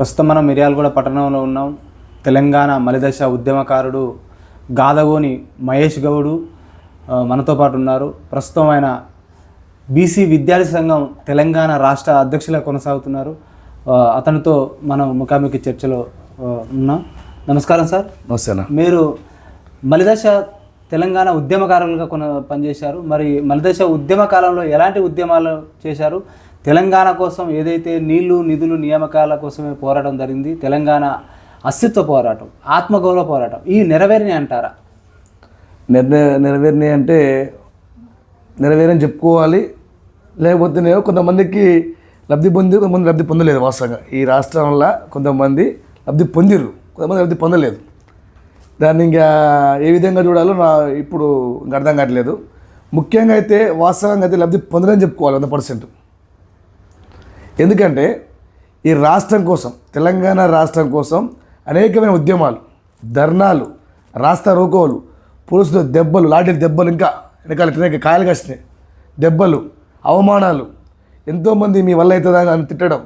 ప్రస్తుతం మనం మిర్యాలగూడ పట్టణంలో ఉన్నాం. తెలంగాణ మలిదశ ఉద్యమకారుడు గాదగోని మహేష్ గౌడు మనతో పాటు ఉన్నారు. ప్రస్తుతం ఆయన బీసీ విద్యార్థి సంఘం తెలంగాణ రాష్ట్ర అధ్యక్షులుగా కొనసాగుతున్నారు. అతనితో మనం ముఖాముఖి చర్చలో ఉన్నాం. నమస్కారం సార్. నమస్తే మీరు మలిదశ తెలంగాణ ఉద్యమకారులుగా కొన పనిచేశారు. మరి మలిదశ ఉద్యమ కాలంలో ఎలాంటి ఉద్యమాలు చేశారు? తెలంగాణ కోసం ఏదైతే నీళ్ళు నిధులు నియామకాల కోసమే పోరాటం జరిగింది తెలంగాణ అస్తిత్వ పోరాటం ఆత్మగౌరవ పోరాటం ఈ నెరవేరినాయి అంటారా? నిర్ణయ నెరవేరినాయి అంటే నెరవేరని చెప్పుకోవాలి. లేకపోతే నేను కొంతమందికి లబ్ధి పొంది కొంతమంది లబ్ధి పొందలేదు వాస్తవంగా. ఈ రాష్ట్రంలో కొంతమంది లబ్ధి పొందిరు కొంతమంది లబ్ధి పొందలేదు. దాన్ని ఇంకా ఏ విధంగా చూడాలో నా ఇప్పుడు అర్థం కావట్లేదు. ముఖ్యంగా అయితే వాస్తవంగా అయితే లబ్ధి పొందలేని చెప్పుకోవాలి వంద పర్సెంట్. ఎందుకంటే ఈ రాష్ట్రం కోసం తెలంగాణ రాష్ట్రం కోసం అనేకమైన ఉద్యమాలు ధర్నాలు రాస్తా రోకోలు పురుషులు దెబ్బలు లాంటి దెబ్బలు ఇంకా వెనకాల తినక కాయలు కాసినాయి. దెబ్బలు అవమానాలు ఎంతోమంది మీ వల్ల అవుతుందని అని తిట్టడం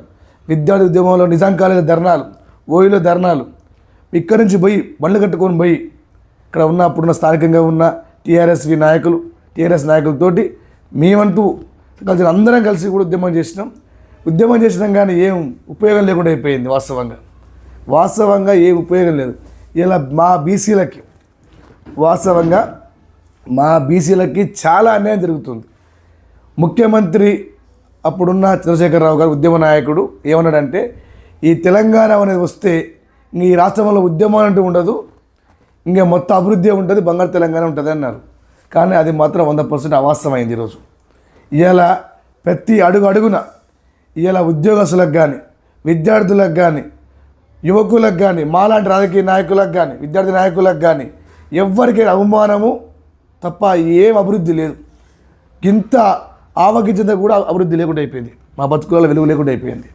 విద్యార్థి ఉద్యమంలో నిజాం కాలేజ్ ధర్నాలు ఓయిలో ధర్నాలు ఇక్కడి నుంచి పోయి బండ్లు కట్టుకొని పోయి ఇక్కడ ఉన్న అప్పుడున్న స్థానికంగా ఉన్న టీఆర్ఎస్వి నాయకులు టీఆర్ఎస్ నాయకులతోటి మేమంటూ కలిసి అందరం కలిసి కూడా ఉద్యమం చేసినాం. ఉద్యమం చేసినాం కానీ ఏం ఉపయోగం లేకుండా అయిపోయింది వాస్తవంగా. వాస్తవంగా ఏం ఉపయోగం లేదు. ఇలా మా బీసీలకి వాస్తవంగా మా బీసీలకి చాలా అన్యాయం జరుగుతుంది. ముఖ్యమంత్రి అప్పుడున్న చంద్రశేఖరరావు గారు ఉద్యమ నాయకుడు ఏమన్నాడంటే ఈ తెలంగాణ అనేది వస్తే ఈ రాష్ట్రంలో ఉద్యమం అంటూ ఉండదు ఇంకా మొత్తం అభివృద్ధి ఉంటుంది బంగారు తెలంగాణ ఉంటుంది అన్నారు. కానీ అది మాత్రం వంద పర్సెంట్ అవాస్తవమైంది ఈరోజు. ఇలా ప్రతి అడుగు అడుగున ఇలా ఉద్యోగస్తులకు కానీ విద్యార్థులకు కానీ యువకులకు కానీ మాలాంటి రాజకీయ నాయకులకు కానీ విద్యార్థి నాయకులకు కానీ ఎవ్వరికి అవమానము తప్ప ఏం అభివృద్ధి లేదు. ఇంత ఆవగించద కూడా అభివృద్ధి లేకుండా అయిపోయింది. మా బతుకులలో వెలుగు లేకుండా అయిపోయింది.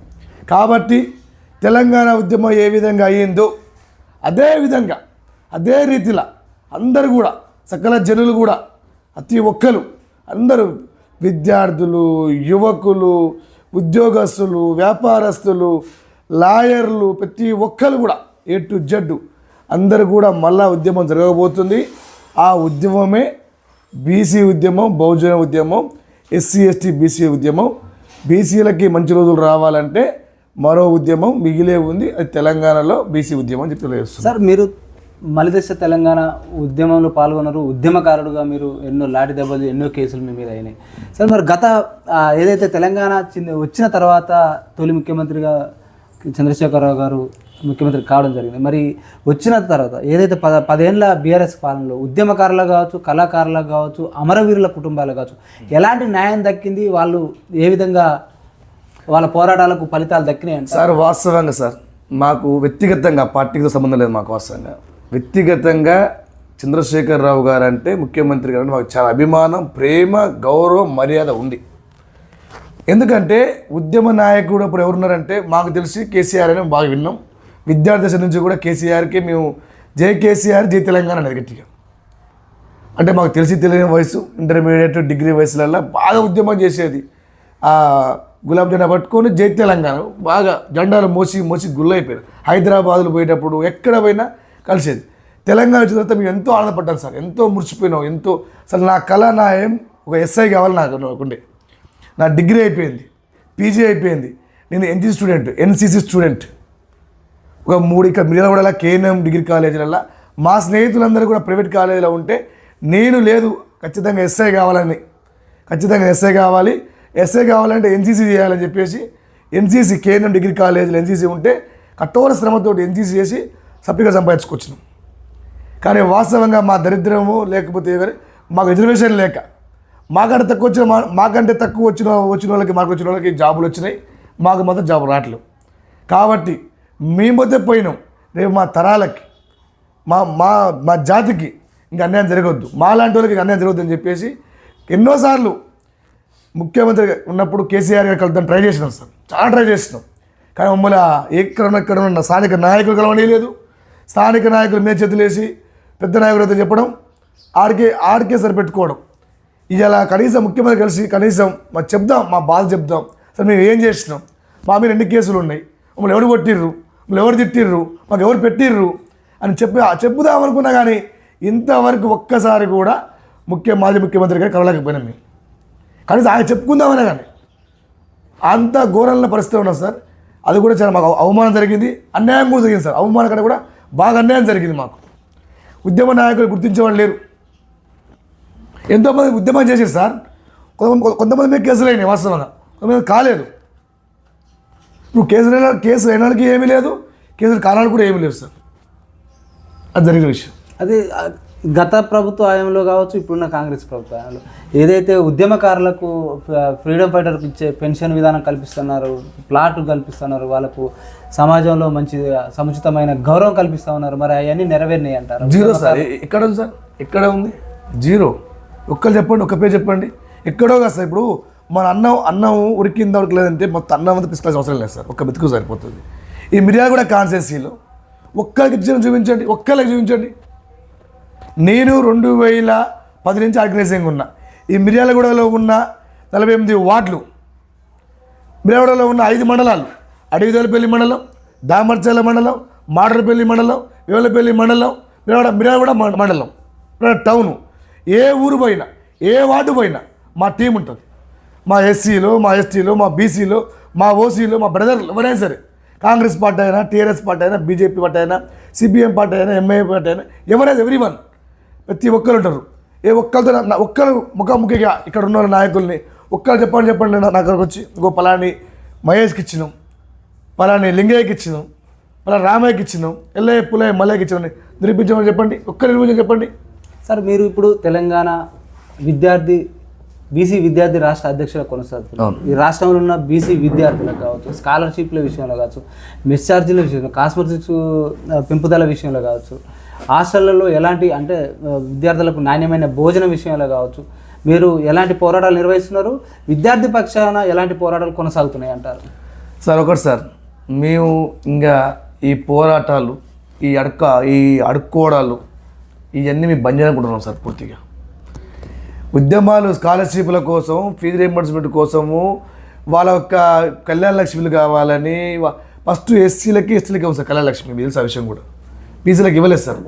కాబట్టి తెలంగాణ ఉద్యమం ఏ విధంగా అయ్యిందో అదే విధంగా అదే రీతిలో అందరూ కూడా సకల జనులు కూడా ప్రతి ఒక్కరు అందరూ విద్యార్థులు యువకులు ఉద్యోగస్తులు వ్యాపారస్తులు లాయర్లు ప్రతి ఒక్కరు కూడా ఏ టు జడ్డు అందరూ కూడా మళ్ళా ఉద్యమం జరగబోతుంది. ఆ ఉద్యమమే బీసీ ఉద్యమం బహుజన ఉద్యమం ఎస్సీ ఎస్టీ బీసీ ఉద్యమం. బీసీలకి మంచి రోజులు రావాలంటే మరో ఉద్యమం మిగిలే ఉంది. అది తెలంగాణలో బీసీ ఉద్యమం అని చెప్పి తెలియజేస్తుంది సార్ మీరు మలిదశ తెలంగాణ ఉద్యమంలో పాల్గొన్నారు. ఉద్యమకారుడుగా మీరు ఎన్నో లాటి దెబ్బలు ఎన్నో కేసులు మీ మీద అయినాయి. సార్ మరి గత ఏదైతే తెలంగాణ చిన్న వచ్చిన తర్వాత తొలి ముఖ్యమంత్రిగా చంద్రశేఖరరావు గారు ముఖ్యమంత్రి కావడం జరిగింది. మరి వచ్చిన తర్వాత ఏదైతే పద పదేళ్ళ బీఆర్ఎస్ పాలనలో ఉద్యమకారులకు కావచ్చు కళాకారులకు కావచ్చు అమరవీరుల కుటుంబాలకు కావచ్చు ఎలాంటి న్యాయం దక్కింది? వాళ్ళు ఏ విధంగా వాళ్ళ పోరాటాలకు ఫలితాలు దక్కినాయి సార్ వాస్తవంగా సార్ మాకు వ్యక్తిగతంగా పార్టీతో సంబంధం లేదు మాకు వాస్తవంగా. వ్యక్తిగతంగా చంద్రశేఖరరావు గారు అంటే ముఖ్యమంత్రి గారు అంటే మాకు చాలా అభిమానం ప్రేమ గౌరవం మర్యాద ఉంది. ఎందుకంటే ఉద్యమ నాయకుడు అప్పుడు ఎవరున్నారంటే మాకు తెలిసి కేసీఆర్ అని బాగా విన్నాం. విద్యార్థి దశ నుంచి కూడా కేసీఆర్కి మేము జై కేసీఆర్ జై తెలంగాణ అనేది గట్టిగా. అంటే మాకు తెలిసి తెలియని వయసు ఇంటర్మీడియట్ డిగ్రీ వయసులలో బాగా ఉద్యమం చేసేది. ఆ గులాబ్ జెండా పట్టుకొని జై తెలంగాణ బాగా జెండాలు మోసి మోసి గుల్లైపోయారు హైదరాబాద్లో పోయేటప్పుడు ఎక్కడ పోయినా కలిసేది. తెలంగాణ వచ్చిన తర్వాత మేము ఎంతో ఆనందపడ్డాను సార్. ఎంతో మురిసిపోయినాం. ఎంతో అసలు నా కళ నా ఏం ఒక ఎస్ఐ కావాలి నాకు నాకుండే నా డిగ్రీ అయిపోయింది. పీజీ అయిపోయింది. నేను ఎన్జీ స్టూడెంట్ ఎన్సీసీ స్టూడెంట్. ఒక మూడు ఇక్కడ మిర్యాలగూడలో కేఎన్ఎం డిగ్రీ కాలేజీలలో మా స్నేహితులందరూ కూడా ప్రైవేట్ కాలేజీలో ఉంటే నేను లేదు ఖచ్చితంగా ఎస్ఐ కావాలని. ఖచ్చితంగా ఎస్ఐ కావాలి. ఎస్ఐ కావాలంటే ఎన్సీసీ చేయాలని చెప్పేసి ఎన్సీసీ కేఎన్ఎం డిగ్రీ కాలేజీలో ఎన్సీసీ ఉంటే కఠోర శ్రమతో ఎన్సీసీ చేసి సర్టిఫికేట్ సంపాదించుకొచ్చినాం. కానీ వాస్తవంగా మా దరిద్రము లేకపోతే మాకు రిజర్వేషన్ లేక మాకంటే తక్కువ వచ్చిన మా మాకంటే తక్కువ వచ్చిన వచ్చిన వాళ్ళకి మాకు వచ్చిన వాళ్ళకి జాబులు వచ్చినాయి మాకు మాత్రం జాబులు రావట్లేవు కాబట్టి మేము పోయినాం. రేపు మా తరాలకి మా మా మా జాతికి ఇంకా అన్యాయం జరగవద్దు మా లాంటి వాళ్ళకి అన్యాయం జరగద్దు అని చెప్పేసి ఎన్నోసార్లు ముఖ్యమంత్రి ఉన్నప్పుడు కేసీఆర్ గారు కలుద్దాం ట్రై చేసినాం సార్. చాలా ట్రై చేసినాం. కానీ మమ్మల్ని ఎక్కడ ఎక్కడ ఉన్న స్థానిక నాయకులు కలవనీయలేదు స్థానిక నాయకులు మీద చేతులేసి పెద్ద నాయకులతో చెప్పడం ఆడికే ఆడికే సరిపెట్టుకోవడం ఇలా కనీసం ముఖ్యమంత్రి కలిసి కనీసం మా చెప్దాం మా బాధ చెప్దాం. సార్ మేము ఏం చేసినాం? మా మీద ఎన్ని కేసులు ఉన్నాయి? మమ్మల్ని ఎవరు కొట్టిర్రు? మమ్మల్ని ఎవరు తిట్టిర్రు? మాకు ఎవరు పెట్టిర్రు? అని చెప్పి చెప్పుదాం అనుకున్నా కానీ ఇంతవరకు ఒక్కసారి కూడా ముఖ్య మాజీ ముఖ్యమంత్రి గారు కలవలేకపోయినాం మేము. కనీసం ఆయన చెప్పుకుందామనే కానీ అంత ఘోరంలో పరిస్థితి ఉన్నాం సార్. అది కూడా చాలా మాకు అవమానం జరిగింది. అన్యాయం కూడా జరిగింది సార్. అవమానం కన్నా కూడా బాగా అన్యాయం జరిగింది మాకు. ఉద్యమ నాయకులు గుర్తించేవాళ్ళు లేరు. ఎంతోమంది ఉద్యమం చేశారు సార్. కొంతమంది కొంతమంది మీద కేసులు అయినాయి వాస్తవంగా. కొంతమంది కాలేదు. ఇప్పుడు కేసులు అయిన కేసులు అయినానికి ఏమీ లేదు. కేసులు కాలానికి కూడా ఏమీ లేవు సార్. అది జరిగిన విషయం. అది గత ప్రభుత్వ హయాంలో కావచ్చు ఇప్పుడున్న కాంగ్రెస్ ప్రభుత్వ హయాంలో. ఏదైతే ఉద్యమకారులకు ఫ- ఫ్రీడమ్ ఫైటర్కి ఇచ్చే పెన్షన్ విధానం కల్పిస్తున్నారు ప్లాట్లు కల్పిస్తున్నారు వాళ్ళకు సమాజంలో మంచి సముచితమైన గౌరవం కల్పిస్తూ ఉన్నారు. మరి అవన్నీ నెరవేరినాయి అంటారు. జీరో సార్ ఎక్కడ ఉంది సార్? ఎక్కడ ఉంది? జీరో. ఒక్కరు చెప్పండి ఒక్క పేరు చెప్పండి. ఎక్కడో కాదు సార్ ఇప్పుడు మన అన్నం అన్నం ఉడికిందా ఉడకలేదంటే మొత్తం అన్నం అంతా పిసుకోవాల్సిన అవసరం లేదు సార్. ఒక్క మెతుకు సరిపోతుంది. ఈ మిర్యాల కూడా కాన్సెన్సీలో ఒక్కరికి చూపించండి ఒక్కరికి చూపించండి. నేను రెండు వేల పది నుంచి ఆర్గనైజింగ్ ఉన్నా. ఈ మిర్యాలగూడలో ఉన్న నలభై ఎనిమిది వార్డులు మిర్యాలగూడలో ఉన్న ఐదు మండలాలు అడవిదలపల్లి మండలం దామర్చల మండలం మాడరపల్లి మండలం వేలపల్లి మండలం మిర్యాడ మిర్యాలగూడ మండ- మండలం టౌను. ఏ ఊరు పోయినా ఏ వార్డు పోయినా మా టీం ఉంటుంది. మా ఎస్సీలో మా ఎస్టీలు మా బీసీలో మా ఓసీలు మా బ్రదర్లు ఎవరైనా సరే కాంగ్రెస్ పార్టీ అయినా టీఆర్ఎస్ పార్టీ అయినా బీజేపీ పార్టీ అయినా సిపిఎం పార్టీ అయినా ఎంఐఏ పార్టీ అయినా ఎవరైనా ఎవ్రీ వన్ ప్రతి ఒక్కరు ఉంటారు. ఏ ఒక్కరితో ఒక్కరు ముఖాముఖిగా ఇక్కడ ఉన్న నాయకుల్ని ఒక్కరు చెప్పండి చెప్పండి నా వచ్చి ఇంకో పలాని మహేష్కి ఇచ్చినాం పలాని లింగయ్యకి ఇచ్చినాం పలాని రామయ్యకి ఇచ్చినాం ఎల్లయ్య పుల్లయ్య మల్లయ్యకి ఇచ్చినాం నిరూపించమని చెప్పండి ఒక్కరు నిరూపించమని చెప్పండి. సార్ మీరు ఇప్పుడు తెలంగాణ విద్యార్థి బీసీ విద్యార్థి రాష్ట్ర అధ్యక్షులు కొనసాగుతున్నారు. ఈ రాష్ట్రంలో ఉన్న బీసీ విద్యార్థులకు కావచ్చు స్కాలర్షిప్ల విషయంలో కావచ్చు మెస్ ఛార్జీల విషయంలో కాస్మెటిక్స్ పెంపుదల విషయంలో కావచ్చు హాస్టళ్ళలో ఎలాంటి అంటే విద్యార్థులకు నాణ్యమైన భోజన విషయంలో కావచ్చు మీరు ఎలాంటి పోరాటాలు నిర్వహిస్తున్నారు? విద్యార్థి పక్షాన ఎలాంటి పోరాటాలు కొనసాగుతున్నాయి అంటారు సార్ ఒకటి సార్ మేము ఇంకా ఈ పోరాటాలు ఈ అడక ఈ అడుక్కోవడాలు ఇవన్నీ మేము బంద్ చేయాలనుకుంటున్నాం సార్ పూర్తిగా. ఉద్యమాలు స్కాలర్షిప్ల కోసం ఫీజు రీఎంబర్స్మెంట్ కోసము వాళ్ళ యొక్క కళ్యాణ లక్ష్మిలు కావాలని ఫస్ట్ ఎస్సీలకి ఎస్టీలకి ఇవ్వం సార్ కళ్యాణ లక్ష్మి మీకు తెలుసు ఆ విషయం కూడా. బీసీలకు ఇవ్వలేదు సార్.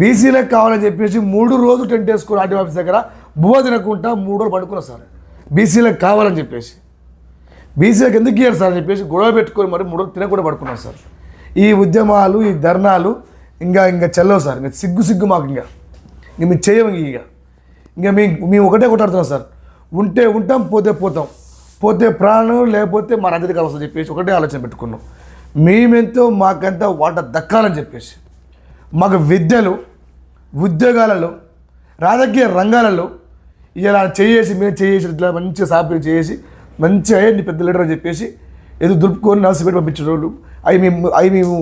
బీసీలకు కావాలని చెప్పేసి మూడు రోజులు టెంట్ వేసుకుని ఆర్టీ ఆఫీస్ దగ్గర బువ్వ తినకుండా మూడు రోజులు పడుకున్నా సార్. బీసీలకు కావాలని చెప్పేసి. బీసీలకు ఎందుకు ఇయ్యారు సార్ అని చెప్పేసి గొడవ పెట్టుకొని మరి మూడో తిన కూడా పడుకున్నాం సార్. ఈ ఉద్యమాలు ఈ ధర్నాలు ఇంకా ఇంకా చెల్లవు సార్. ఇంకా సిగ్గు సిగ్గు మాకు ఇంకా. ఇంక మేము చేయము ఇక ఇంకా. మేము మేము ఒకటే కొట్టాడుతున్నాం సార్. ఉంటే ఉంటాం పోతే పోతాం. పోతే ప్రాణం లేకపోతే మా రాజ్యాధికారం కలవస్తుందని చెప్పేసి ఒకటే ఆలోచన పెట్టుకున్నాం. మేమెంతో మాకంతా వాట దక్కాలని చెప్పేసి. మాకు విద్యలు ఉద్యోగాలలో రాజకీయ రంగాలలో ఇలా చేసి మేము చేసి ఇట్లా మంచిగా సాపి చేసి మంచిగా అయ్యండి పెద్ద లీడర్ అని చెప్పేసి ఏదో దులుపుకొని నలసిపెట్టి పంపించిన వాళ్ళు అవి మేము అవి మేము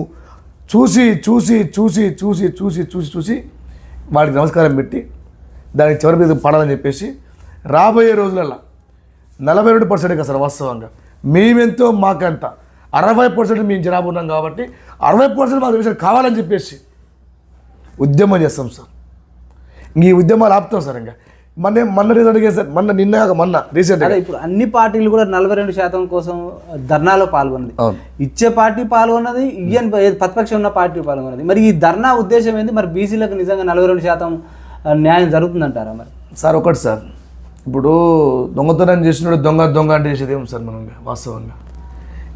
చూసి చూసి చూసి చూసి చూసి చూసి చూసి వాడికి నమస్కారం పెట్టి దానికి చివరి మీద పడాలని చెప్పేసి రాబోయే రోజులలో నలభై రెండు పర్సెంట్ కదా సార్ వాస్తవంగా. మేమెంతో మాకంత. అరవై పర్సెంట్ మేము జనాభా ఉన్నాం కాబట్టి అరవై పర్సెంట్ మాకు విషయం కావాలని చెప్పేసి ఉద్యమం చేస్తాం సార్. ఈ ఉద్యమాలు ఆపుతాం సార్ ఇంకా. మొన్న మొన్న అడిగే సార్ మొన్న నిన్న మొన్న రీసెంట్ ఇప్పుడు అన్ని పార్టీలు కూడా నలభై రెండు శాతం కోసం ధర్నాలో పాల్గొన్నది. ఇచ్చే పార్టీ పాల్గొన్నది ఇయ్యని ప్రతిపక్షం ఉన్న పార్టీ పాల్గొన్నది. మరి ఈ ధర్నా ఉద్దేశం ఏంది? మరి బీసీలకు నిజంగా నలభై రెండు శాతం న్యాయం జరుగుతుందంటారా మరి? సార్ ఒకటి సార్. ఇప్పుడు దొంగతనం చేసినప్పుడు దొంగ దొంగ అంటే చేసేది ఏం సార్ మనం వాస్తవంగా?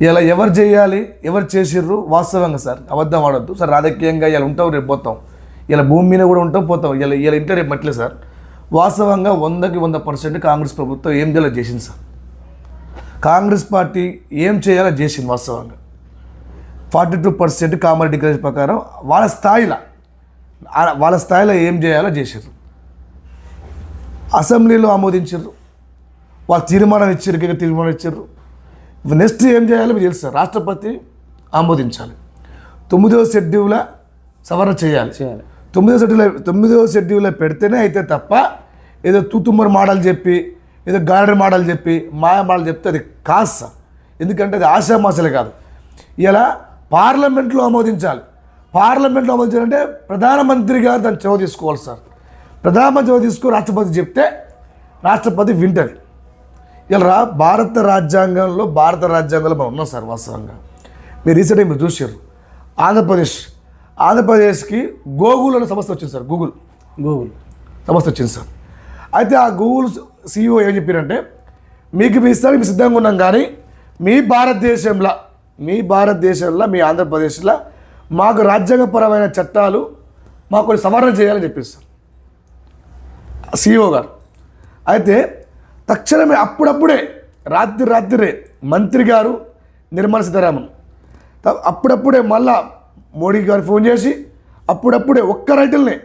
ఇలా ఎవరు చేయాలి ఎవరు చేసిర్రు వాస్తవంగా సార్. అబద్ధం ఆడొద్దు. సార్ రాజకీయంగా ఇలా ఉంటాం రేపు పోతాం ఇలా భూమి మీద కూడా ఉంటాం పోతాం ఇలా ఇలా ఇంట్లో రేపు మట్లే సార్. వాస్తవంగా వందకి వంద పర్సెంట్ కాంగ్రెస్ ప్రభుత్వం ఏం చేయాలో చేసింది సార్. కాంగ్రెస్ పార్టీ ఏం చేయాలో చేసింది వాస్తవంగా. Forty two percent Kamareddy declaration ప్రకారం వాళ్ళ స్థాయిలో వాళ్ళ స్థాయిలో ఏం చేయాలో చేశారు అసెంబ్లీలో ఆమోదించారు వాళ్ళు తీర్మానం ఇచ్చారు ఇక తీర్మానం ఇచ్చారు నెక్స్ట్ ఏం చేయాలో మీకు తెలుసు. రాష్ట్రపతి ఆమోదించాలి. తొమ్మిదవ షెడ్యూల సవరణ చేయాలి. చేయాలి. తొమ్మిదవ షెడ్యూల్ తొమ్మిదవ షెడ్యూల్లో పెడితేనే అయితే తప్ప ఏదో తూతుమ్మర్ మోడల్ చెప్పి ఏదో గార్డెన్ మోడల్ చెప్పి మాయా మోడల్ చెప్తే అది కాదు సార్. ఎందుకంటే అది ఆశామాసలే కాదు. ఇలా పార్లమెంట్లో ఆమోదించాలి. పార్లమెంట్లో ఆమోదించాలంటే ప్రధానమంత్రి గారు దాన్ని చొరవ తీసుకోవాలి సార్. ప్రధానమంత్రి చొరవ తీసుకొని రాష్ట్రపతి చెప్తే రాష్ట్రపతి వింటది. ఇలా భారత రాజ్యాంగంలో భారత రాజ్యాంగంలో మనం ఉన్నాం సార్ వాస్తవంగా. మీరు రీసెంట్గా మీరు చూసారు ఆంధ్రప్రదేశ్ ఆంధ్రప్రదేశ్కి గూగుల్ అనే సంస్థ వచ్చింది సార్ గూగుల్. గూగుల్. సంస్థ వచ్చింది సార్. అయితే ఆ గూగుల్ సీఈఓ ఏం చెప్పారంటే మీకు మీ ఇస్తానికి మేము సిద్ధంగా ఉన్నాం కానీ మీ భారతదేశంలో మీ భారతదేశంలో మీ ఆంధ్రప్రదేశ్లో మాకు రాజ్యాంగపరమైన చట్టాలు మాకు కొన్ని సవరణ చేయాలని చెప్పారు సీఈఓ గారు. అయితే తక్షణమే అప్పుడప్పుడే రాత్రి రాత్రిరే మంత్రి గారు నిర్మల సీతారామన్ త- అప్పుడప్పుడే మళ్ళా మోడీ గారు ఫోన్ చేసి అప్పుడప్పుడే ఒక్క రైతుల్ని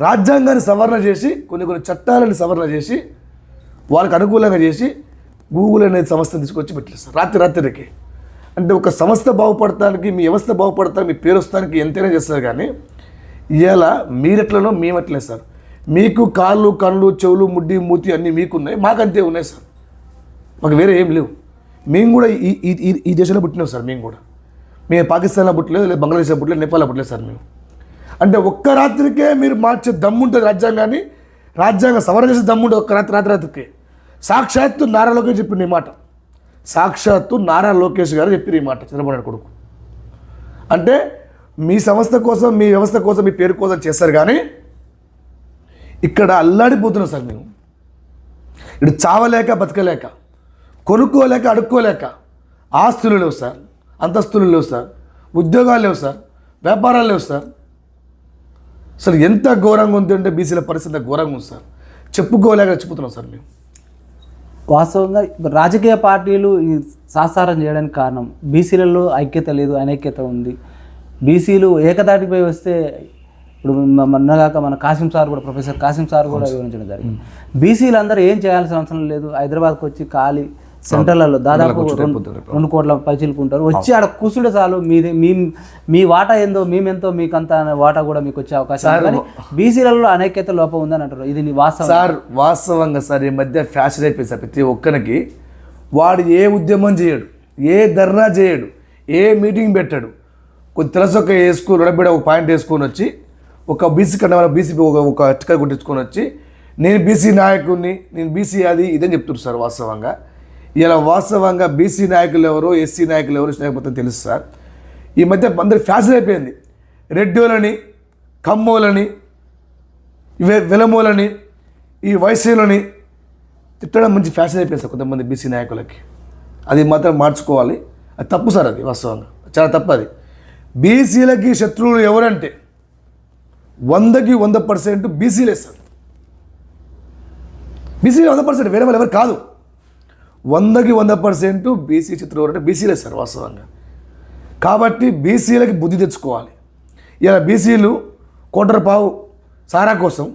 రాజ్యాంగాన్ని సవరణ చేసి కొన్ని కొన్ని చట్టాలను సవరణ చేసి వాళ్ళకి అనుకూలంగా చేసి గూగుల్ అనే సంస్థను తీసుకొచ్చి పెట్టేస్తారు సార్. రాత్రి రాత్రికి. అంటే ఒక సంస్థ బాగుపడటానికి మీ వ్యవస్థ బాగుపడటానికి మీ పేరు వస్తానికి ఎంతైనా చేస్తారు కానీ ఇవాళ మీరెట్లనో మేమట్లే సార్. మీకు కాళ్ళు కళ్ళు చెవులు ముడ్డి మూతి అన్నీ మీకున్నాయి మాకు అంతే ఉన్నాయి సార్. మాకు వేరే ఏం లేవు. మేము కూడా ఈ ఈ ఈ- ఈ దేశంలో పుట్టినాం సార్ మేము కూడా. మేము పాకిస్తాన్లో పుట్టలేదు లేదా బంగ్లాదేశ్లో పుట్టలేదు నేపాల్లో పుట్టలేదు సార్ మేము. అంటే ఒక్క రాత్రికే మీరు మార్చే దమ్ము ఉంటుంది రాజ్యాంగాన్ని. రాజ్యాంగ సవరణ చేసే దమ్ము ఉంటుంది ఒక్క రాత్రి రాత్రి రాత్రికే. సాక్షాత్తు నారా లోకేష్ చెప్పింది ఈ మాట. సాక్షాత్తు నారా లోకేష్ గారు చెప్పిన ఈ మాట చంద్రబాబు నాయుడు కొడుకు. అంటే మీ సంస్థ కోసం మీ వ్యవస్థ కోసం మీ పేరు కోసం చేస్తారు కానీ ఇక్కడ అల్లాడిపోతున్నాం సార్ మేము. ఇటు చావలేక బతకలేక కొనుక్కోలేక అడుక్కోలేక ఆస్తులు లేవు సార్ అంతస్తులు లేవు సార్ ఉద్యోగాలు లేవు సార్ వ్యాపారాలు లేవు సార్ అసలు ఎంత ఘోరంగా ఉంది అంటే బీసీల పరిస్థితి ఘోరంగా ఉంది సార్. చెప్పుకోలేక చెప్పుతున్నాం సార్ మేము. వాస్తవంగా రాజకీయ పార్టీలు ఈ సాసారం చేయడానికి కారణం. బీసీలలో ఐక్యత లేదు అనైక్యత ఉంది. బీసీలు ఏకతాటిపై వస్తే ఇప్పుడు మొన్నగాక మన కాసిం సార్ కూడా ప్రొఫెసర్ కాసిం సార్ కూడా వివరించడం జరిగింది. బీసీలు అందరూ ఏం చేయాల్సిన అవసరం లేదు. హైదరాబాద్కి వచ్చి ఖాళీ సెంటర్లలో దాదాపు రెండు కోట్ల పైచిలుకుంటారు వచ్చి ఆడ కూర్చుంటే చాలు మీది మీ మీ వాటా ఏందో మేమెంతో మీకంత అనే వాటా కూడా మీకు వచ్చే అవకాశం. కానీ బీసీలలో అనైక్యత లోపం ఉందని అంటారు ఇది వాస్తవం. సార్ వాస్తవంగా సార్ ఈ మధ్య ఫ్యాషన్ అయిపోయింది సార్ ప్రతి ఒక్కరికి. వాడు ఏ ఉద్యమం చేయడు ఏ ధర్నా చేయడు ఏ మీటింగ్ పెట్టాడు. కొంచెం తెలసొక్క వేసుకుని రొడబిడ ఒక పాయింట్ వేసుకొని వచ్చి ఒక బీసీ కన్నా బీసీ ఒక ఒక టిక్క కొట్టించుకొని వచ్చి నేను బీసీ నాయకుడిని నేను బీసీ అది ఇదని చెప్తున్నారు సార్ వాస్తవంగా. ఇలా వాస్తవంగా బీసీ నాయకులు ఎవరో ఎస్సీ నాయకులు ఎవరు లేకపోతే తెలుసు సార్. ఈ మధ్య అందరి ఫ్యాషన్ అయిపోయింది. రెడ్డోలని కమ్మోలని వె- ఈ వైశ్యులని తిట్టడం మంచి ఫ్యాషన్ అయిపోయింది సార్ కొంతమంది బీసీ నాయకులకి. అది మాత్రం మార్చుకోవాలి. అది తప్పు సార్ అది వాస్తవంగా. చాలా తప్పు అది. బీసీలకి శత్రువులు ఎవరంటే వందకి వంద పర్సెంట్ బీసీలే సార్. బీసీ వంద పర్సెంట్ వేరే వాళ్ళు ఎవరు కాదు. వందకి వంద పర్సెంట్ బీసీ శత్రువులు అంటే బీసీలే సార్ వాస్తవంగా. కాబట్టి బీసీలకి బుద్ధి తెచ్చుకోవాలి. ఇలా బీసీలు కోటర్ పావు సారా కోసం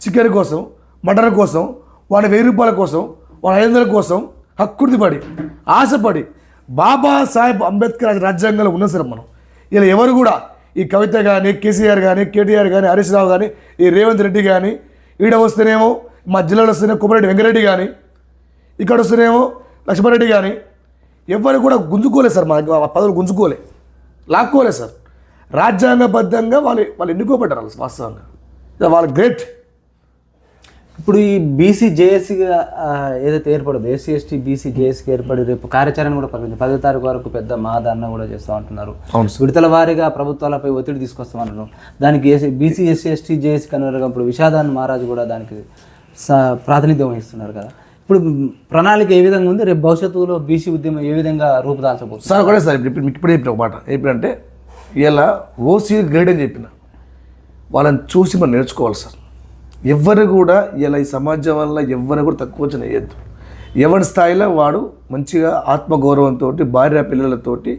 చికెన్ కోసం మటన్ కోసం వాడి వెయ్యి రూపాయల కోసం వాడి ఐదు వందల కోసం హక్కుర్తి పడి ఆశపడి బాబా సాహెబ్ అంబేద్కర్ రాజ్యాంగంలో ఉన్న సార్ మనం. ఇలా ఎవరు కూడా ఈ కవిత కానీ కేసీఆర్ కానీ కేటీఆర్ కానీ హరీష్ రావు కానీ ఈ రేవంత్ రెడ్డి కానీ ఈడ వస్తేనేమో మా జిల్లాలో వస్తేనే కుమ్మరెడ్డి వెంకరెడ్డి కానీ ఇక్కడ వస్తేనేమో లక్ష్మారెడ్డి కానీ ఎవరు కూడా గుంజుకోలేదు సార్ మా పదవులు గుంజుకోలే. లాక్కోలే సార్. రాజ్యాంగబద్ధంగా వాళ్ళు వాళ్ళు ఎన్నుకోబడ్డారు వాళ్ళు వాస్తవంగా. వాళ్ళ గ్రేట్. ఇప్పుడు ఈ బీసీ జేఏసీగా ఏదైతే ఏర్పడదు ఎస్సీ ఎస్టీ బీసీ జేఏసీకి ఏర్పడి రేపు కార్యాచరణ కూడా ప్రకటించి పదో తారీఖు వరకు పెద్ద మహాదారణ కూడా చేస్తూ ఉంటున్నారు. విడతల వారీగా ప్రభుత్వాలపై ఒత్తిడి తీసుకొస్తామన్నారు. దానికి AC BC SC ST JAC కన్వీనర్గా ఇప్పుడు విషాదాన్ మహారాజు కూడా దానికి ప్రాతినిధ్యం వహిస్తున్నారు కదా. ఇప్పుడు ప్రణాళిక ఏ విధంగా ఉంది? రేపు భవిష్యత్తులో బీసీ ఉద్యమం ఏ విధంగా రూపుదాల్చబోతుంది? సార్ ఒకటే సార్ ఇప్పుడు ఇప్పుడు ఇప్పుడే చెప్పిన ఒక మాట. ఏంటంటే ఇలా ఓసీ గ్రేడ్ అని చెప్పిన వాళ్ళని చూసి మనం నేర్చుకోవాలి సార్. ఎవరు కూడా ఇలా ఈ సమాజం వల్ల ఎవరు కూడా తక్కువ వచ్చిన వేయద్దు. ఎవరి స్థాయిలో వాడు మంచిగా ఆత్మగౌరవంతో భార్య పిల్లలతోటి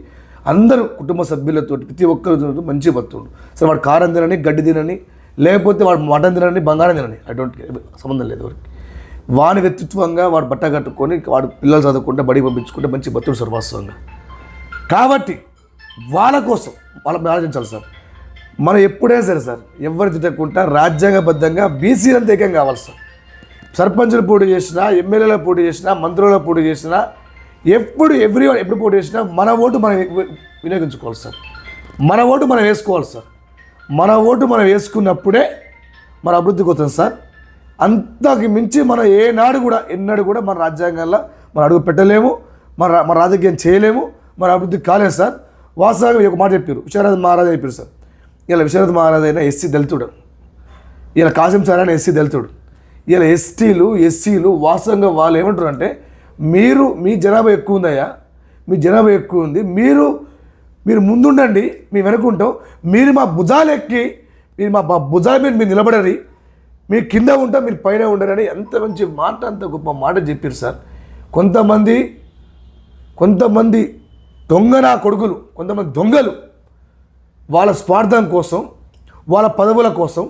అందరూ కుటుంబ సభ్యులతోటి ప్రతి ఒక్కరితో మంచి బతుడు సరే వాడు కారం తినని గడ్డి తినని లేకపోతే వాడు మటన్ తినని బంగారం తినని ఐ డోంట్ సంబంధం లేదు ఎవరికి. వాని వ్యక్తిత్వంగా వాడు బట్ట కట్టుకొని వాడు పిల్లలు చదువుకుంటే బడి పంపించుకుంటే మంచి బతుడు సార్ వాస్తవంగా కాబట్టి వాళ్ళ కోసం వాళ్ళ ఆలోచించాలి సార్. మనం ఎప్పుడైనా సరే సార్ ఎవరు తిట్టకుండా రాజ్యాంగబద్ధంగా బీసీ ఏకం కావాలి సార్. సర్పంచులు పోటీ చేసినా ఎమ్మెల్యేల పోటీ చేసినా మంత్రుల పోటీ చేసినా ఎప్పుడు ఎవ్రీ ఎప్పుడు పోటీ చేసినా మన ఓటు మనం వినియోగించుకోవాలి సార్. మన ఓటు మనం వేసుకోవాలి సార్. మన ఓటు మనం వేసుకున్నప్పుడే మన అభివృద్ధికి వస్తుంది సార్. అంతకు మించి మనం ఏనాడు కూడా ఎన్నడూ కూడా మన రాజ్యాంగంలో మనం అడుగు పెట్టలేము మన రా- మన రాజకీయం చేయలేము మన అభివృద్ధి కాలేదు సార్. వాస్తవంగా ఒక మాట చెప్పారు విశ్వనాథ్ మహారాజ్ చెప్పారు సార్. ఇలా విశ్వనాథ్ మహారాజ్ అయినా ఎస్సీ దళితుడు ఇలా కాసిం సార్ అయినా ఎస్సీ దళితుడు ఇలా ఎస్టీలు ఎస్సీలు వాస్తవంగా వాళ్ళు ఏమంటారు అంటే మీరు మీ జనాభా ఎక్కువ ఉందయ్యా మీ జనాభా ఎక్కువ ఉంది మీరు మీరు ముందుండండి మేము వెనుకుంటాం మీరు మా భుజాలు ఎక్కి మీరు మా భుజాల మీద మీరు నిలబడరి మీరు కింద ఉంటా మీరు పైన ఉండరని ఎంత మంచి మాట అంత గొప్ప మాట చెప్పారు సార్. కొంతమంది కొంతమంది దొంగ నా కొడుకులు కొంతమంది దొంగలు వాళ్ళ స్వార్థం కోసం వాళ్ళ పదవుల కోసం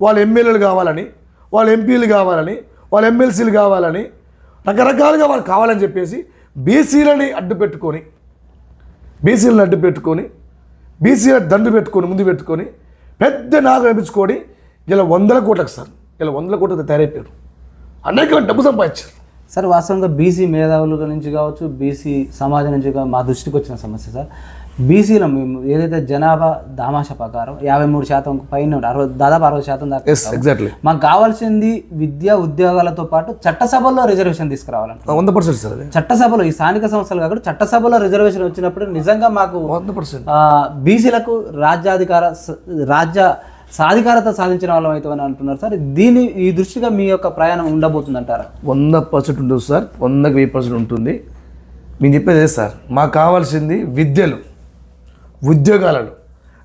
వాళ్ళ ఎమ్మెల్యేలు కావాలని వాళ్ళ ఎంపీలు కావాలని వాళ్ళ ఎమ్మెల్సీలు కావాలని రకరకాలుగా వాళ్ళు కావాలని చెప్పేసి బీసీలని అడ్డు పెట్టుకొని బీసీలను అడ్డు పెట్టుకొని బీసీల దండు పెట్టుకొని ముందు పెట్టుకొని పెద్ద నాగు అనిపించుకొని ఇలా వందల కోట్లకు సార్ ఇలా వందల కోట్లకు తయారైపోయారు. అనేక డబ్బు సంపాదించారు. సార్ వాస్తవంగా బీసీ మేధావుల నుంచి కావచ్చు బీసీ సమాజం నుంచి మా దృష్టికి వచ్చిన సమస్య సార్. బీసీలో మేము ఏదైతే జనాభా దామాష ప్రకారం యాభై మూడు శాతం పైన అరవై దాదాపు అరవై శాతం దాకా ఎగ్జాక్ట్లీ మాకు కావాల్సింది విద్యా ఉద్యోగాలతో పాటు చట్టసభల్లో రిజర్వేషన్ తీసుకురావాలంట వంద పర్సెంట్ సార్ చట్టసభలో ఈ స్థానిక సంస్థలు కాకుండా చట్టసభలో రిజర్వేషన్ వచ్చినప్పుడు నిజంగా మాకు వంద పర్సెంట్. బీసీలకు రాజ్యాధికార రాజ్య సాధికారత సాధించిన వాళ్ళం అవుతామని అంటున్నారు సార్. దీని ఈ దృష్టిగా మీ యొక్క ప్రయాణం ఉండబోతుంది అంటారా వంద పర్సెంట్ ఉంటుంది సార్. వందకి వెయ్యి పర్సెంట్ ఉంటుంది. మేము చెప్పేది సార్. మాకు కావాల్సింది విద్యలు ఉద్యోగాలలో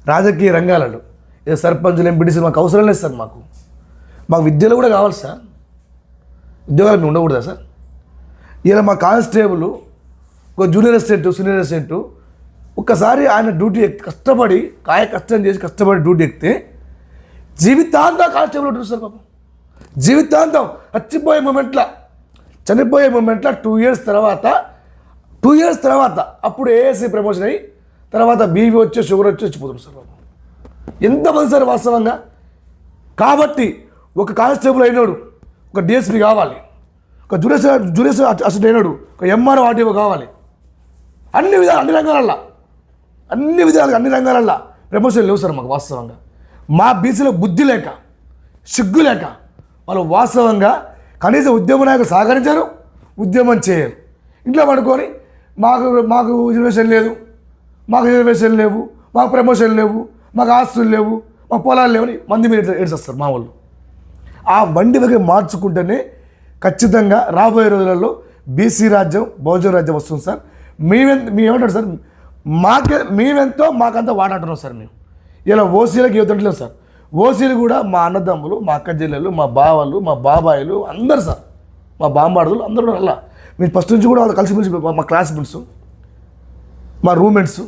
రాజకీయ రంగాలలో. ఏ సర్పంచులు ఎంపీటీసీ మాకు అవసరం లేదు సార్ మాకు. మాకు విద్యలు కూడా కావాలి సార్. ఉద్యోగాలు మేము ఉండకూడదా సార్? ఇలా మా కానిస్టేబుల్ ఒక జూనియర్ అసిస్టెంట్ సీనియర్ అసిస్టెంట్ ఒక్కసారి ఆయన డ్యూటీ ఎక్కి కష్టపడి కాయ కష్టం చేసి కష్టపడి డ్యూటీ ఎక్కితే జీవితాంతం కానిస్టేబుల్ ఉంటుంది సార్ పాపం. జీవితాంతం చచ్చిపోయే మూమెంట్లో చనిపోయే మూమెంట్లో టూ ఇయర్స్ తర్వాత టూ ఇయర్స్ తర్వాత అప్పుడు ఏఎస్సీ ప్రమోషన్ అయ్యి తర్వాత బీవీ వచ్చి షుగర్ వచ్చి వచ్చిపోతుంది సార్ బాబు ఎంతమంది సార్ వాస్తవంగా? కాబట్టి ఒక కానిస్టేబుల్ అయినాడు ఒక డిఎస్పీ కావాలి. ఒక జూనియర్ జూనియర్ అసిస్టెంట్ అయినాడు ఒక ఎంఆర్ఓ ఆర్టీఓ కావాలి. అన్ని విధాలు అన్ని రంగాలల్లో అన్ని విధాలుగా అన్ని రంగాలల్లో ప్రమోషన్ లేవు సార్ మాకు వాస్తవంగా. మా బీసీలో బుద్ధి లేక సిగ్గు లేక వాళ్ళు వాస్తవంగా కనీసం ఉద్యమ నాయకులు సహకరించారు ఉద్యమం చేయరు. ఇంట్లో పడుకొని మాకు మాకు రిజర్వేషన్ లేదు మాకు రిజర్వేషన్ లేవు మాకు ప్రమోషన్ లేవు మాకు ఆస్తులు లేవు మాకు పొలాలు లేవని మంది మీద ఏడ్చేస్తారు మా వాళ్ళు. ఆ బండి దగ్గర మార్చుకుంటేనే ఖచ్చితంగా రాబోయే రోజులలో బీసీ రాజ్యం బహుజన రాజ్యం వస్తుంది సార్. మేమెంత మేమేమంటారు సార్? మాకే మేమెంతో మాకంతా వాడాడుతున్నాం సార్ మేము. ఇలా ఓసీలకు ఇవ్వట్లేదు సార్. ఓసీలు కూడా మా అన్నదమ్ములు మా అక్క చెల్లెలు మా బావలు మా బాబాయిలు అందరు సార్. మా బాంబాడులు అందరూ కూడా అలా. మీరు ఫస్ట్ నుంచి కూడా వాళ్ళు కలిసిమెలిసి మా- క్లాస్మేట్స్ మా రూమ్మేట్స్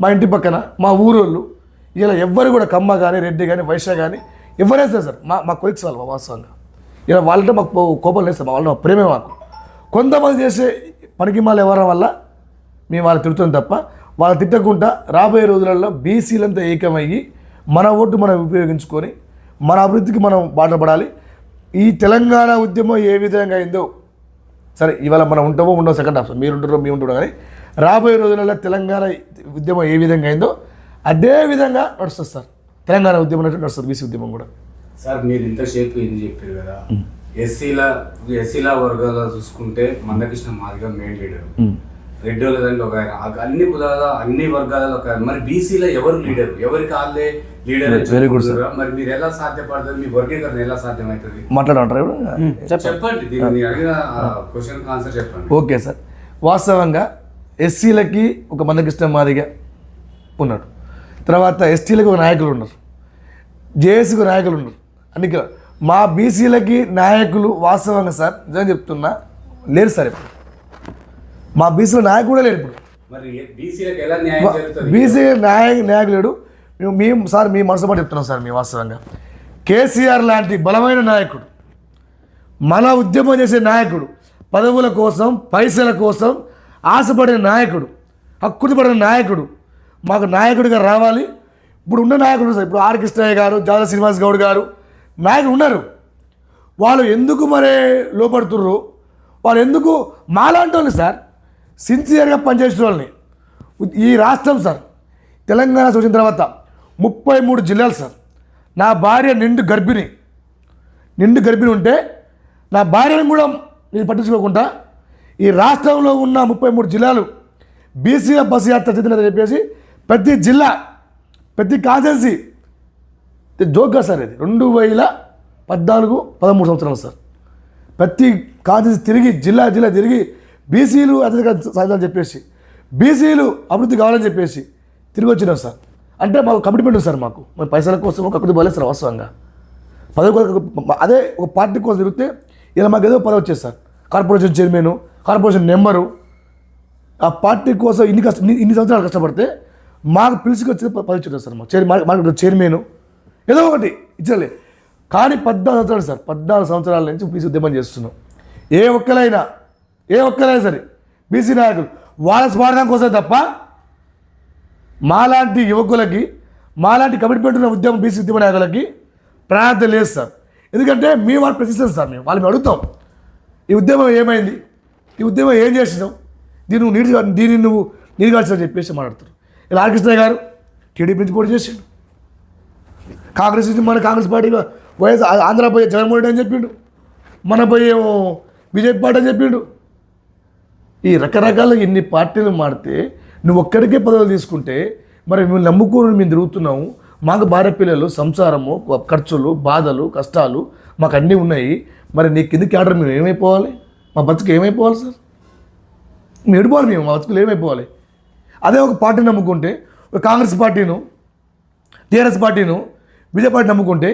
మా ఇంటి పక్కన మా ఊరోళ్ళు ఇలా ఎవ్వరు కూడా కమ్మ కానీ రెడ్డి కానీ వైశ్య కానీ ఎవరైనా సార్ మా మా కొలిక్స్ వాళ్ళు మా వాస్తవంగా. ఇలా వాళ్ళంటే మాకు కో- కోపం లేదు సార్ మా వాళ్ళ ప్రేమే మాకు. కొంతమంది చేసే పనికి మాలు ఎవరి వల్ల? మేము వాళ్ళు తిడుతాం తప్ప వాళ్ళు తిట్టకుండా రాబోయే రోజులలో బీసీలంతా ఏకమయ్యి మన ఓటు మనం ఉపయోగించుకొని మన అభివృద్ధికి మనం బాటపడాలి. ఈ తెలంగాణ ఉద్యమం ఏ విధంగా అయిందో సరే ఇవాళ మనం ఉంటామో ఉండవు సెకండ్ ఆప్షన్ మీరు ఉంటారో మేము ఉంటారో కానీ రాబోయే రోజులలో తెలంగాణ ఉద్యమం ఏ విధంగా అయిందో అదే విధంగా నడుస్తుంది సార్. తెలంగాణ ఉద్యమం అనేది నడుస్తుంది బీసీ ఉద్యమం కూడా. సార్ మీరు ఇంతసేపు ఏం చెప్పారు కదా? ఎస్సీల ఎస్సీల వర్గాల్లో చూసుకుంటే మందకృష్ణ మాదిగా మెయిన్ లీడర్ రెడ్డి దాంట్లో ఒక ఆయన అన్ని కులాల అన్ని వర్గాలలో ఒక మరి బీసీలో ఎవరు లీడర్ ఎవరికి వాళ్ళే లీడర్ Very good, మరి మీరు ఎలా సాధ్యపడుతుంది మీ వర్గీకరణ ఎలా సాధ్యమవుతుంది? మాట్లాడమంటారా ఇప్పుడు? చెప్పండి. దీన్ని అడిగిన క్వశ్చన్ ఆన్సర్ చెప్పండి. ఓకే సార్ వాస్తవంగా ఎస్సీలకి ఒక మందకృష్ణ మాదిగా ఉన్నాడు. తర్వాత ఎస్టీలకు ఒక నాయకులు ఉన్నారు. జేఏసీకి నాయకులు ఉన్నారు. కుల- మా బీసీలకి నాయకులు వాస్తవంగా సార్ నిజంగా చెప్తున్నా లేరు సార్ ఇప్పుడు. మా బీసీలో నాయకుడు కూడా లేరు ఇప్పుడు బీసీ నాయక నాయకులేడు మేము మేము సార్ మీ మనసు మాట చెప్తున్నాం సార్ మీ వాస్తవంగా. కేసీఆర్ లాంటి బలమైన నాయకుడు మన ఉద్యమం చేసే నాయకుడు పదవుల కోసం పైసల కోసం ఆశపడిన నాయకుడు హక్కులు పడిన నాయకుడు మాకు నాయకుడిగా రావాలి. ఇప్పుడు ఉన్న నాయకుడు సార్ ఇప్పుడు ఆర్ కృష్ణయ్య గారు జాదా శ్రీనివాస్ గౌడ్ గారు నాయకులు ఉన్నారు. వాళ్ళు ఎందుకు మరి లోపడుతుర్రు? వాళ్ళు ఎందుకు మాలాంటి వాళ్ళు సార్? సిన్సియర్గా పనిచేసిన వాళ్ళని. ఈ రాష్ట్రం సార్ తెలంగాణ వచ్చిన తర్వాత ముప్పై మూడు జిల్లాలు సార్ నా భార్య నిండు గర్భిణి. నిండు గర్భిణి ఉంటే నా భార్యను కూడా నేను పట్టించుకోకుండా ఈ రాష్ట్రంలో ఉన్న ముప్పై మూడు జిల్లాలు బీసీల బస్సు యాత్ర చేతులని చెప్పేసి ప్రతి జిల్లా ప్రతి కాన్సెన్సీ జోక్గా సార్ ఇది. రెండు వేల పద్నాలుగు పదమూడు సంవత్సరాలు సార్. ప్రతి కాన్సెన్సీ తిరిగి జిల్లా జిల్లా తిరిగి బీసీలు అత్యధిక సాధించాలని చెప్పేసి బీసీలు అభివృద్ధి కావాలని చెప్పేసి తిరిగి వచ్చినాం సార్. అంటే మాకు కమిట్మెంట్ ఉంది సార్ మాకు. మేము పైసల కోసం ఒక కొద్ది బాగాలేదు సార్ వాస్తవంగా. పదవి అదే ఒక పార్టీ కోసం తిరిగితే ఇలా మాకు ఏదో పదవి వచ్చేది sir. Corporation chairman corporation number ఆ పార్టీ కోసం ఇన్ని కష్ట ఇన్ని- సంవత్సరాలు కష్టపడితే మాకు పిలిచికి వచ్చి పదవి ఇచ్చారు సార్ మాకు. చైర్ మాకు చైర్మన్ ఏదో ఒకటి ఇచ్చలే కానీ పద్నాలుగు సంవత్సరాలు సార్. పద్నాలుగు సంవత్సరాల నుంచి పీసీ ఉద్యమం చేస్తున్నాం. ఏ ఒక్కరైనా ఏ ఒక్కరైనా సరే బీసీ నాయకులు వాళ్ళ స్వార్థం కోసం తప్ప మాలాంటి యువకులకి మాలాంటి కమిట్మెంట్ ఉన్న ఉద్యమం బీసీ ఉద్యమ నాయకులకి ప్రాధాన్యత లేదు సార్. ఎందుకంటే మేము వాళ్ళు ప్రశ్నిస్తాం సార్ మేము వాళ్ళని అడుగుతాం. ఈ ఉద్యమం ఏమైంది? ఈ ఉద్యమం ఏం చేసినావు దీన్ని నువ్వు నీటి దీన్ని నువ్వు నీరుగాల్సిన చెప్పేసి మాట్లాడుతారు ఇలా ఆర్కృష్ణ గారు టీడీపీ నుంచి పోటీ చేసిండు. కాంగ్రెస్ నుంచి మన కాంగ్రెస్ పార్టీ వైఎస్ ఆంధ్ర పోయే జగన్మోహన్ రెడ్డి అని చెప్పిండు. మన పోయే బీజేపీ పార్టీ అని చెప్పిండు. ఈ రకరకాల ఎన్ని పార్టీలు మారితే నువ్వు ఒక్కడికే పదవులు తీసుకుంటే మరి మేము నమ్ముకుని మేము తిరుగుతున్నాము. మాకు భార్య పిల్లలు సంసారము ఖర్చులు బాధలు కష్టాలు మాకు అన్నీ ఉన్నాయి. మరి నీ కిందికి ఆర్డర్ మేము ఏమైపోవాలి? మా బతుకు ఏమైపోవాలి సార్? మేము ఎడిపోవాలి మేము మా బతుకులు ఏమైపోవాలి? అదే ఒక పార్టీ నమ్ముకుంటే ఒక కాంగ్రెస్ పార్టీను టీఆర్ఎస్ పార్టీను బీజేపీ పార్టీ నమ్ముకుంటే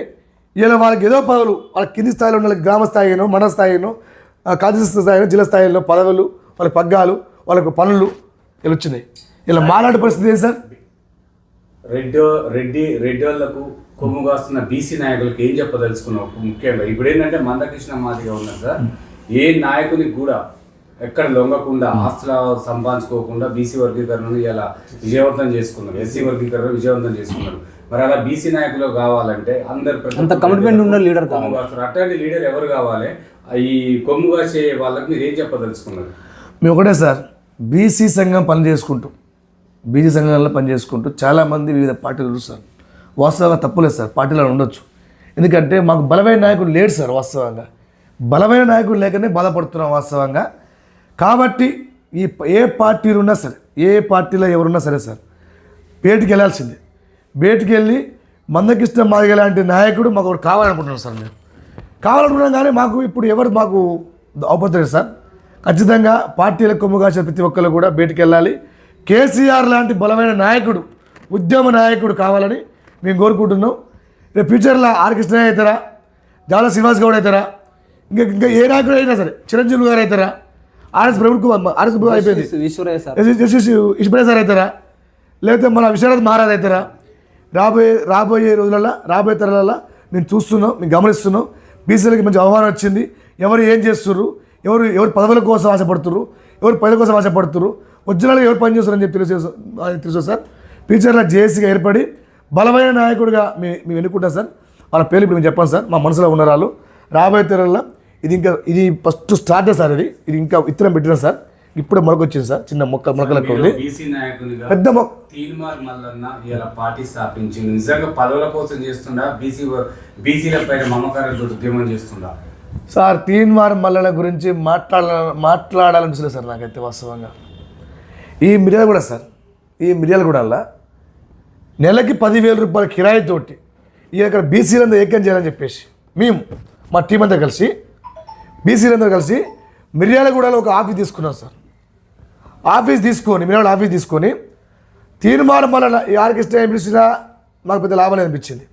ఇలా వాళ్ళకి ఏదో పదవులు వాళ్ళ కింది స్థాయిలో ఉన్న గ్రామ స్థాయిలో మండల స్థాయిలో కాన్స్టిట్యూషన్ స్థాయిలో జిల్లా స్థాయిలో పదవులు వాళ్ళ పగ్గాలు వాళ్ళకు పనులు ఇలా వచ్చినాయి ఇలా మాలాంటి పరిస్థితి ఏంటి సార్? రెడ్డి రెడ్డి రెడ్డి వాళ్ళకు కొమ్ము కాస్తున్న బీసీ నాయకులకు ఏం చెప్పదలుచుకున్నావు? ముఖ్యంగా ఇప్పుడు ఏంటంటే మందకృష్ణ మాదిగా ఉన్నారు సార్. ఏ నాయకునికి కూడా ఎక్కడ లొంగకుండా ఆస్తుల సంపాదించుకోకుండా బీసీ వర్గీకరణను ఇలా విజయవంతం చేసుకున్నారు. ఎస్సీ వర్గీకరణ విజయవంతం చేసుకున్నారు. మరి అలా బీసీ నాయకులు కావాలంటే అందరు అంత commitment ఉన్న కాస్తారు. అట్లాంటి లీడర్ ఎవరు కావాలి? ఈ కొమ్ము కాసే వాళ్ళకి మీరు ఏం చెప్పదలుచుకున్నారు? మేము ఒకటే సార్ బీసీ సంఘం పని చేసుకుంటూ బీసీ సంఘాలలో పని చేసుకుంటూ చాలామంది వివిధ పార్టీలు సార్. వాస్తవంగా తప్పులేదు సార్ పార్టీలో ఉండొచ్చు. ఎందుకంటే మాకు బలమైన నాయకుడు లేడు సార్ వాస్తవంగా. బలమైన నాయకుడు లేకనే బాధపడుతున్నాం వాస్తవంగా. కాబట్టి ఈ ఏ పార్టీలు ఉన్నా సరే ఏ పార్టీలో ఎవరున్నా సరే సార్ బయటికి వెళ్ళాల్సిందే. బయటికి వెళ్ళి మందకృష్ణ మాదిగ లాంటి నాయకుడు మాకు ఒకటి కావాలనుకుంటున్నాం సార్ మేము కావాలనుకున్నాం కానీ మాకు ఇప్పుడు ఎవరు మాకు అవపడతారు సార్. ఖచ్చితంగా పార్టీల కొమ్ము కాసే ప్రతి ఒక్కరు కూడా బయటికి వెళ్ళాలి కేసీఆర్ లాంటి బలమైన నాయకుడు ఉద్యమ నాయకుడు కావాలని మేము కోరుకుంటున్నాం. రేపు ఫ్యూచర్లో ఆర్ కృష్ణ అవుతారా? జాల శ్రీనివాస్ గౌడ్ అవుతారా? ఇంకా ఇంకా ఏ నాయకుడు అయినా సరే చిరంజీవి గారు అవుతారా? ఆర్ఎస్ ప్రభుత్వం ఆర్ఎస్ ప్రభుత్వం అయిపోయింది. ఈశ్వరయ్య సార్. అవుతారా? లేకపోతే మన విశ్వనాథ్ మహారాజ్ అవుతారా? రాబోయే రాబోయే రోజులలో రాబోయే తరాలలో మేము చూస్తున్నాం మేము గమనిస్తున్నాం. బీసీలకి మంచి అవమానం వచ్చింది. ఎవరు ఏం చేస్తుర్రు? ఎవరు ఎవరు పదవుల కోసం ఆశపడుతుర్రు? ఎవరు పదవుల కోసం ఆశపడుతుర్రు? ఒరిజినల్గా ఎవరు పనిచేస్తారని చెప్పి తెలుసు తెలుసు సార్. ఫ్యూచర్లో జేఏసీగా ఏర్పడి బలమైన నాయకుడిగా మేము మేము ఎన్నుకుంటాం సార్. వాళ్ళ పేర్లు ఇప్పుడు మేము చెప్పాను సార్. మా మనసులో ఉన్న వాళ్ళు. రాబోయే తరాలలో ఇది ఇంకా ఇది ఫస్ట్ స్టార్టే సార్ ఇది. ఇది ఇంకా విత్తనం పెట్టిన సార్. ఇప్పుడే మొలకొచ్చింది సార్. చిన్న మొక్క మొలకలకు ఉంది. పెద్ద మొక్క తీన్మార్ మల్లన్న ఇలా పార్టీ స్థాపించి నిజంగా పదవుల కోసం చేస్తుండా? బీసీ బీసీల పైన ఉద్యమం చేస్తుండా? సార్ తీన్మార్ మల్లల గురించి మాట్లాడాల మాట్లాడాలనిపిస్తుంది సార్ నాకైతే వాస్తవంగా. ఈ మిర్యాల కూడా సార్ ఈ మిర్యాల కూడా నెలకి పదివేల రూపాయల కిరాయితోటి ఈ అక్కడ బీసీలందరూ ఏకం చేయాలని చెప్పేసి మేము మా టీం అంతా కలిసి బీసీలందరూ కలిసి మిర్యాలగూడలో ఒక ఆఫీస్ తీసుకున్నాం సార్. ఆఫీస్ తీసుకొని మిర్యాల ఆఫీస్ తీసుకొని తీర్మానం వల్ల ఈ ఆర్కెస్ట్రా పిలిచినా మాకు పెద్ద లాభం అనిపించింది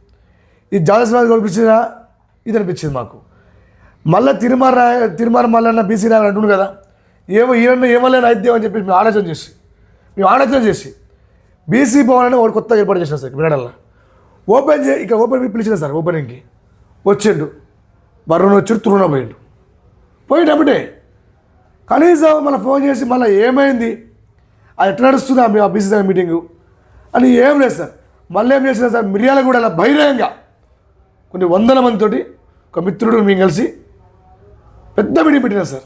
ఈ జాలస్వామి కనిపించినా ఇది అనిపించింది మాకు. మళ్ళీ తిరుమల తిరుమల మల్లన్న బీసీ నాయకుడు అంటుండు కదా. ఏమో ఈయన ఏమలేని అయితే అని చెప్పి మేము ఆలోచన చేసి మేము ఆలోచన చేసి బీసీ భవన్ అని కొత్తగా ఏర్పాటు చేసిన సార్ వినడంలో. ఓపెన్ చే ఇక ఓపెన్ పిలిచిన సార్ ఓపెనింగ్కి. వచ్చిండు. బర్రున వచ్చి తురుణ పోయిండు. పోయినప్పుడే కనీసం మళ్ళీ ఫోన్ చేసి మళ్ళీ ఏమైంది? అది ఎట్లా నడుస్తుందా మేము ఆ బీసీ మీటింగ్ మీటింగు? అని ఏం లేదు సార్. మళ్ళీ ఏం చేసిన సార్ మిర్యాల కూడా అలా బహిరంగంగా కొన్ని వందల మందితోటి ఒక మిత్రుడు మేము కలిసి పెద్ద మీటింగ్ పెట్టినా సార్.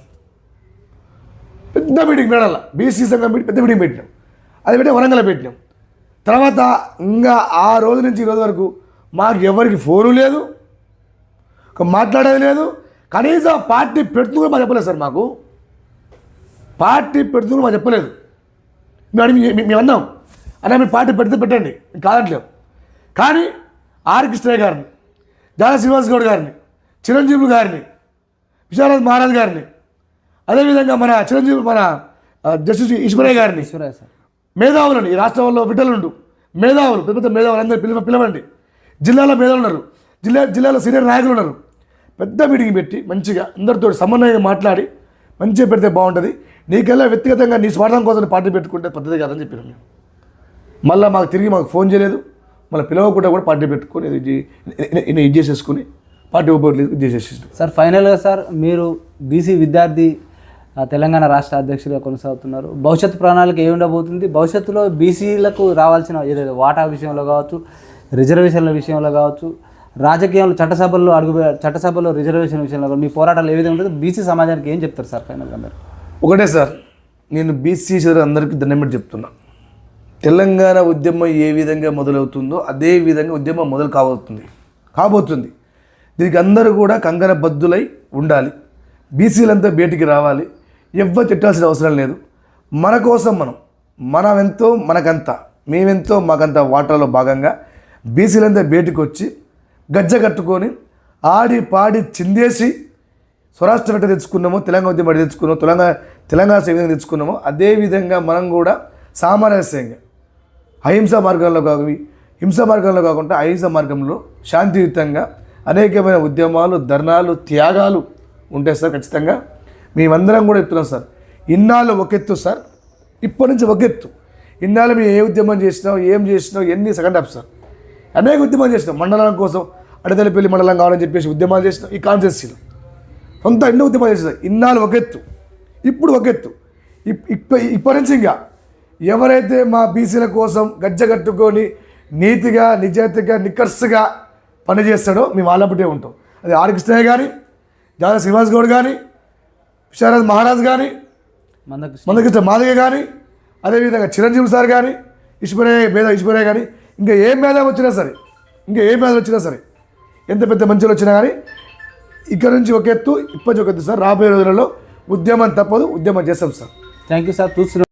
పెద్ద మీటింగ్ మేడాల బీసీ సంఘం మీటింగ్ పెద్ద మీటింగ్ పెట్టినాం. అది పెట్టి వరంగల్ పెట్టినాం. తర్వాత ఇంకా ఆ రోజు నుంచి ఈ రోజు వరకు మాకు ఎవరికి ఫోను లేదు మాట్లాడేది లేదు. కనీసం పార్టీ పెడుతూ మా మాకు చెప్పలేదు సార్ మాకు. పార్టీ పెడుతూ మా మాకు చెప్పలేదు. మేము అడిగి మేము- అన్నాం. అన్నా మీరు పార్టీ పెడితే పెట్టండి. మేము కానీ ఆర్ కృష్ణయ్య గారిని జాల శ్రీనివాస్ గౌడ్ గారిని చిరంజీవులు గారిని విశారద్ మహారాజ్ గారిని. అదేవిధంగా మన చిరంజీవి మన జస్టిస్ ఈశ్వరయ్య గారిని. మేధావులను ఈ రాష్ట్రంలో బిడ్డలుండు. మేధావులు పెద్ద పెద్ద మేధావులు అందరూ పిలవ పిలవండి. జిల్లాలో మేధావులు ఉన్నారు జిల్లా జిల్లాలో సీనియర్ నాయకులు ఉన్నారు పెద్ద మీటింగ్ పెట్టి మంచిగా అందరితో సమన్వయంగా మాట్లాడి మంచిగా పెడితే బాగుంటుంది. నీకెల్లా వ్యక్తిగతంగా నీ స్వార్థం కోసం పార్టీ పెట్టుకుంటే పద్ధతి కాదని చెప్పినాం మేము. మళ్ళీ మాకు తిరిగి మాకు ఫోన్ చేయలేదు. మళ్ళీ పిలవకుండా కూడా పార్టీ పెట్టుకొని ఇది ఇది చేసేసుకుని పార్టీ ఇది చేసేసి సార్ ఫైనల్గా సార్ మీరు బీసీ విద్యార్థి తెలంగాణ రాష్ట్ర అధ్యక్షులుగా కొనసాగుతున్నారు. భవిష్యత్ ప్రణాళిక ఏ ఉండబోతుంది? భవిష్యత్తులో బీసీలకు రావాల్సిన ఏదైతే వాటా విషయంలో కావచ్చు రిజర్వేషన్ల విషయంలో కావచ్చు రాజకీయంలో చట్టసభల్లో అడుగు చట్టసభలో రిజర్వేషన్ విషయంలో కావచ్చు, మీ పోరాటాలు ఏ విధంగా ఉంటుంది బీసీ సమాజానికి ఏం చెప్తారు సార్ ఫైనల్గా మీరు? ఒకటే సార్ నేను బీసీ అందరికీ దండం పెట్టి చెప్తున్నా. తెలంగాణ ఉద్యమం ఏ విధంగా మొదలవుతుందో అదే విధంగా ఉద్యమం మొదలు కాబోతుంది. కాబోతుంది. దీనికి అందరూ కూడా కంగన బద్దులై ఉండాలి. బీసీలంతా బయటికి రావాలి. ఎవ్వరు తిట్టాల్సిన అవసరం లేదు. మన కోసం మనం మనమెంతో మనకంత మేమెంతో మాకంత వాటాలో భాగంగా బీసీలంతా బయటికి వచ్చి గజ్జ కట్టుకొని ఆడి పాడి చిందేసి స్వరాష్ట్ర ఎట్లా తెచ్చుకున్నామో తెలంగాణ ఉద్యమం తెచ్చుకున్నాము తెచ్చుకున్నామో తెలంగాణ తెలంగాణ ఏ విధంగా తెచ్చుకున్నామో అదే విధంగా మనం కూడా సామరస్యంగా అహింసా మార్గంలో కాక హింస మార్గంలో కాకుండా అహింస మార్గంలో శాంతియుతంగా అనేకమైన ఉద్యమాలు ధర్నాలు త్యాగాలు ఉంటాయి సార్ ఖచ్చితంగా. మేమందరం కూడా ఎత్తున్నాం సార్. ఇన్నాళ్ళు ఒక ఎత్తు సార్. ఇప్పటి నుంచి ఒక ఎత్తు ఇన్నాళ్ళు మేము ఏ ఉద్యమం చేసినాం ఏం చేసినాం ఎన్ని సెకండ్ హాఫ్ సార్. అనేక ఉద్యమాలు చేసినాం. మండలం కోసం అడతలపల్లి మండలం కావాలని చెప్పేసి ఉద్యమాలు చేసినాం ఈ కాన్స్టిట్యూన్సీలో. సొంత ఎన్నో ఉద్యమాలు చేసినాం. ఇన్నాళ్ళు ఒక ఎత్తు ఇప్పుడు ఒక ఎత్తు ఇప్- ఇప్ప ఇప్పటి నుంచి ఇంకా ఎవరైతే మా బీసీల కోసం గజ్జగట్టుకొని నీతిగా నిజాయితీగా నిక్కర్స్గా పనిచేస్తాడో మేము వాళ్ళపటే ఉంటాం. అది ఆర్ కృష్ణయ్య కానీ జాల శ్రీనివాస్ గౌడ్ కానీ విశారద్ మహారాజ్ కానీ మందకృష్ణ. మాదిగ కానీ అదేవిధంగా చిరంజీవి సార్ కానీ ఈశ్వరయ్య మేధ ఈశ్వరయ్య కానీ ఇంకా ఏ మేధ వచ్చినా సరే ఇంకా ఏ మేధ వచ్చినా సరే ఎంత పెద్ద మంచులు వచ్చినా కానీ ఇక్కడ నుంచి ఒక ఎత్తు ఇప్పటి ఒక ఎత్తు సార్ రాబోయే రోజులలో ఉద్యమం తప్పదు ఉద్యమం చేస్తాం సార్. థ్యాంక్ యూ సార్ చూస్తున్నారు